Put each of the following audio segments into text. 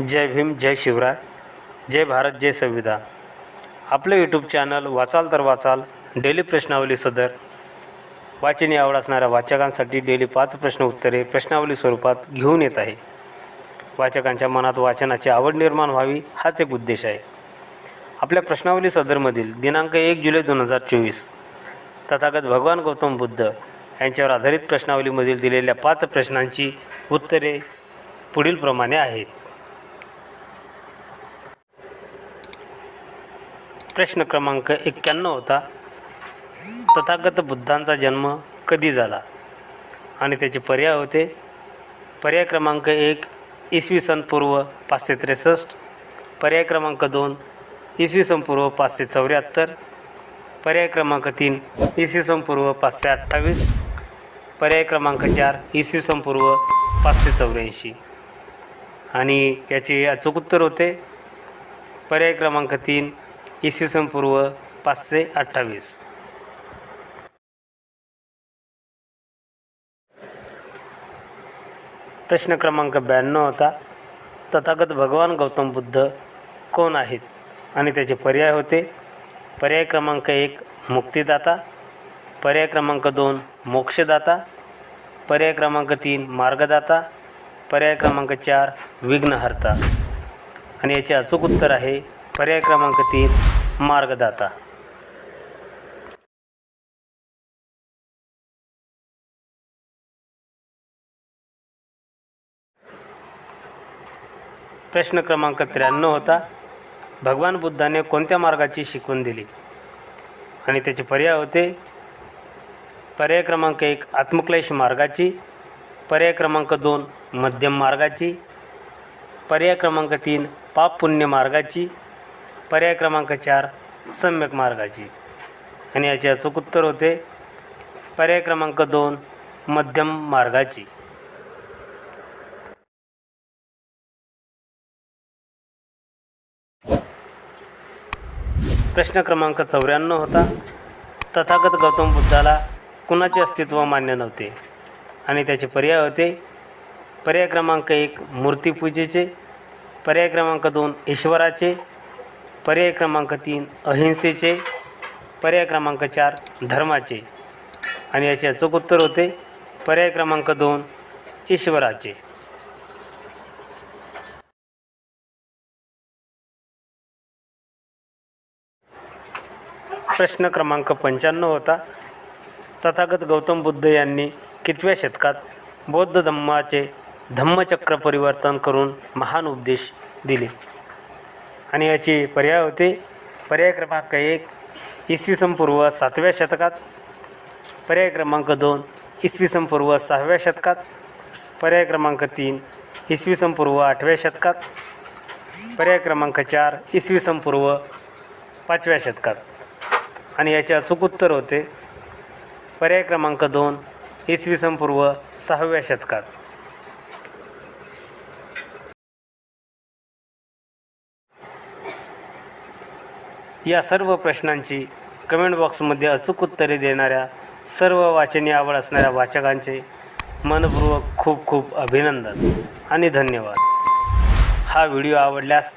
जय भीम जय शिवराय जय भारत जय संविधान आपलं YouTube channel वाचाल तर वाचाल डेली प्रश्नावली सदर. वाचनी आवड असणाऱ्या वाचकांसाठी डेली पाच प्रश्न उत्तरे प्रश्नावली स्वरूपात घेऊन येत आहे. वाचकांच्या मनात वाचनाची आवड निर्माण व्हावी हाच एक उद्देश आहे. आपल्या प्रश्नावली सदरमधील दिनांक एक जुलै दोन हजार चोवीस तथागत भगवान गौतम बुद्ध यांच्यावर आधारित प्रश्नावलीमधील दिलेल्या पाच प्रश्नांची उत्तरे पुढीलप्रमाणे आहेत. प्रश्न क्रमांक एक्क्याण्णव होता. तथागत बुद्धांचा जन्म कधी झाला? आणि त्याचे पर्याय होते. पर्याय क्रमांक एक इसवी सन पूर्व पाचशे त्रेसष्ट. पर्याय क्रमांक दोन इसवी सन पूर्व पाचशे चौऱ्याहत्तर. पर्याय क्रमांक तीन इसवी सन पूर्व पाचशे अठ्ठावीस. पर्याय क्रमांक चार इसवी सन पूर्व पाचशे चौऱ्याऐंशी. आणि याचे अचूक उत्तर होते. पर्याय क्रमांक तीन इसवी सन पूर्व पाचशे अठ्ठावीस. प्रश्न क्रमांक ब्याण्णव होता तथागत भगवान गौतम बुद्ध कोण आहेत? आणि त्याचे पर्याय होते. पर्याय क्रमांक एक मुक्तिदाता. पर्याय क्रमांक दोन मोक्षदाता. पर्याय क्रमांक तीन मार्गदाता. पर्याय क्रमांक चार विघ्नहर्ता. आणि याचे अचूक उत्तर आहे पर्याय क्रमांक तीन मार्गदाता. प्रश्न क्रमांक त्र्याण्णव होता. भगवान बुद्धाने कोणत्या मार्गाची शिकवण दिली? आणि त्याचे पर्याय होते. पर्याय क्रमांक एक आत्मक्लेश मार्गाची. पर्याय क्रमांक दोन मध्यम मार्गाची. पर्याय क्रमांक तीन पाप पुण्य मार्गाची. पर्याय क्रमांक चार सम्यक मार्गाची. आणि याचे अचूक उत्तर होते पर्याय क्रमांक दोन मध्यम मार्गाची. प्रश्न क्रमांक चौऱ्याण्णव होता तथागत गौतम बुद्धाला कुणाचे अस्तित्व मान्य नव्हते? आणि त्याचे पर्याय होते पर्याय क्रमांक एक मूर्तीपूजेचे पर्याय क्रमांक दोन ईश्वराचे पर्याय क्रमांक तीन अहिंसेचे. पर्याय क्रमांक चार धर्माचे. आणि याचे अचूक उत्तर होते पर्याय क्रमांक दोन ईश्वराचे. प्रश्न क्रमांक पंच्याण्णव होता. तथागत गौतम बुद्ध यांनी कितव्या शतकात बौद्ध धम्माचे धम्मचक्र परिवर्तन करून महान उपदेश दिले? आणि याचे पर्याय होते. पर्याय क्रमांक एक इसवी पूर्व सातव्या शतकात. पर्याय क्रमांक दोन इसवी पूर्व सहाव्या शतकात. पर्याय क्रमांक तीन इसवी पूर्व आठव्या शतकात. पर्याय क्रमांक चार इसवी पूर्व पाचव्या शतकात. आणि याचे अचूक उत्तर होते. पर्याय क्रमांक दोन इसवी पूर्व सहाव्या शतकात. या सर्व प्रश्नांची कमेंट बॉक्समध्ये अचूक उत्तरे देणाऱ्या सर्व वाचनीय आवड असणाऱ्या वाचकांचे मनपूर्वक खूप खूप अभिनंदन आणि धन्यवाद. हा व्हिडिओ आवडल्यास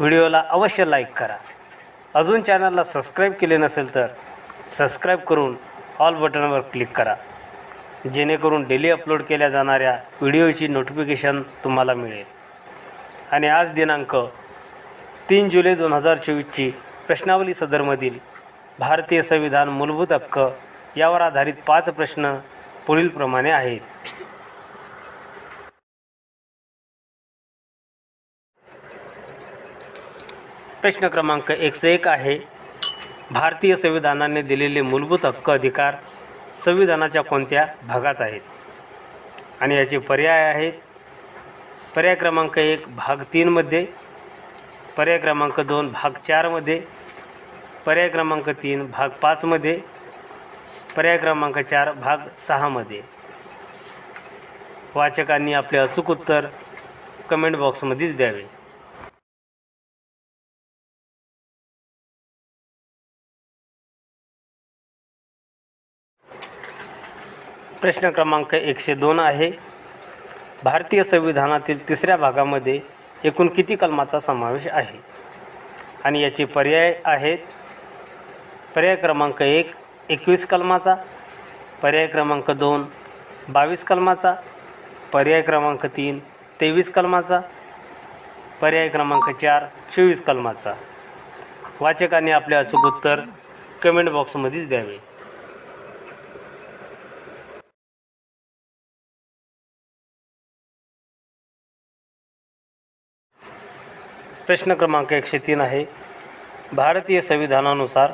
व्हिडिओला अवश्य लाईक करा. अजून चॅनलला सबस्क्राईब केले नसेल तर सबस्क्राईब करून ऑल बटनवर क्लिक करा. जेणेकरून डेली अपलोड केल्या जाणाऱ्या व्हिडिओची नोटिफिकेशन तुम्हाला मिळेल. आणि आज दिनांक तीन जुलै दोन हजार चोवीसची प्रश्नावली सदरमधील भारतीय संविधान मूलभूत हक्क यावर आधारित पाच प्रश्न पुढीलप्रमाणे आहेत. प्रश्न क्रमांक एकशे एक आहे भारतीय संविधानाने दिलेले मूलभूत हक्क अधिकार संविधानाच्या कोणत्या भागात आहेत? आणि याचे पर्याय आहेत. पर्याय क्रमांक एक भाग तीनमध्ये पर्याय क्रमांक दोन भाग चारमध्ये पर्याय क्रमांक तीन भाग पाचमध्ये पर्याय क्रमांक चार भाग सहामध्ये वाचकांनी आपले अचूक उत्तर कमेंट बॉक्समध्येच द्यावे. प्रश्न क्रमांक एकशे दोन आहे. भारतीय संविधानातील तिसऱ्या भागामध्ये एकूण किती कलमाचा समावेश आहे? आणि याचे पर्याय आहेत. पर्याय क्रमांक एक एकवीस कलमाचा. पर्याय क्रमांक दोन बावीस कलमाचा. पर्याय क्रमांक तीन तेवीस कलमाचा. पर्याय क्रमांक चार चोवीस कलमाचा. वाचकांनी आपले अचूक उत्तर कमेंट बॉक्समध्येच द्यावे. प्रश्न क्रमांक एकशे तीन आहे. भारतीय संविधानानुसार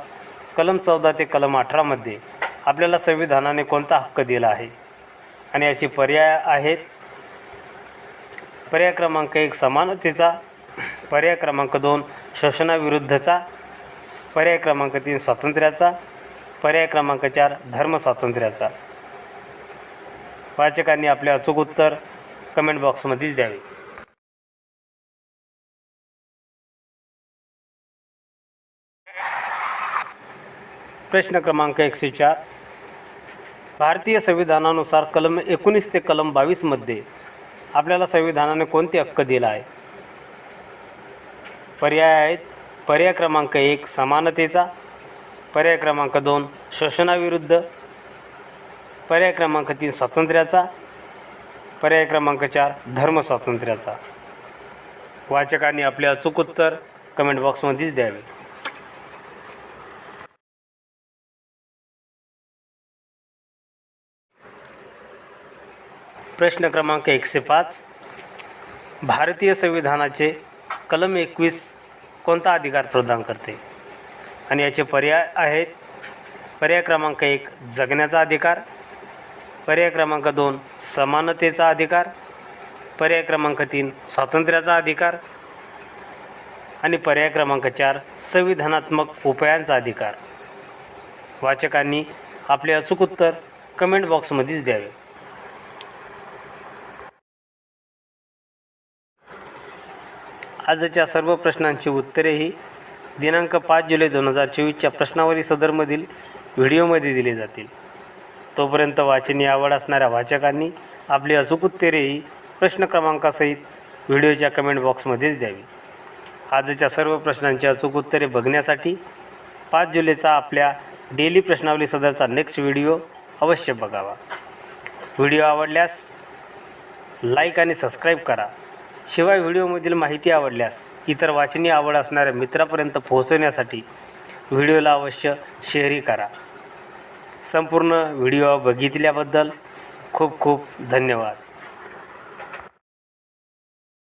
कलम चौदा ते कलम अठरामध्ये आपल्याला संविधानाने कोणता हक्क दिला आहे? आणि याचे पर्याय आहेत. पर्याय क्रमांक एक समानतेचा. पर्याय क्रमांक दोन शोषणाविरुद्धचा. पर्याय क्रमांक तीन स्वातंत्र्याचा. पर्याय क्रमांक चार धर्म स्वातंत्र्याचा वाचकांनी आपले अचूक उत्तर कमेंट बॉक्समध्येच द्यावे. प्रश्न क्रमांक एकशे चार. भारतीय संविधानानुसार कलम एकोणीस ते कलम बावीसमध्ये आपल्याला संविधानाने कोणते हक्क दिला आहे पर्याय आहेत. पर्याय क्रमांक एक समानतेचा. पर्याय क्रमांक दोन शोषणाविरुद्ध. पर्याय क्रमांक तीन स्वातंत्र्याचा. पर्याय क्रमांक चार धर्म स्वातंत्र्याचा. वाचकांनी आपले अचूक उत्तर कमेंट बॉक्समध्येच द्यावे. प्रश्न क्रमांक एकशे पाच. भारतीय संविधानाचे कलम एकवीस कोणता अधिकार प्रदान करते? आणि याचे पर्याय आहेत. पर्याय क्रमांक एक जगण्याचा अधिकार. पर्याय क्रमांक दोन समानतेचा अधिकार. पर्याय क्रमांक तीन स्वातंत्र्याचा अधिकार. आणि पर्याय क्रमांक चार संविधानात्मक उपायांचा अधिकार. वाचकांनी आपले अचूक उत्तर कमेंट बॉक्समध्येच द्यावे. आजच्या सर्व प्रश्नांची उत्तरेही दिनांक पाच जुलै दोन हजार चोवीसच्या प्रश्नावली सदरमधील व्हिडिओमध्ये दिली जातील. तोपर्यंत वाचनी आवड असणाऱ्या वाचकांनी आपली अचूक उत्तरेही प्रश्न क्रमांकासहित व्हिडिओच्या कमेंट बॉक्समध्येच द्यावी. आजच्या सर्व प्रश्नांची अचूक उत्तरे बघण्यासाठी पाच जुलैचा आपल्या डेली प्रश्नावली सदरचा नेक्स्ट व्हिडिओ अवश्य बघावा. व्हिडिओ आवडल्यास लाईक आणि सबस्क्राईब करा. शिवाय व्हिडिओमधील माहिती आवडल्यास इतर वाचनीय आवड असणाऱ्या मित्रापर्यंत पोहोचवण्यासाठी व्हिडिओला अवश्य शेअरही करा. संपूर्ण व्हिडिओ बघितल्याबद्दल खूप खूप धन्यवाद.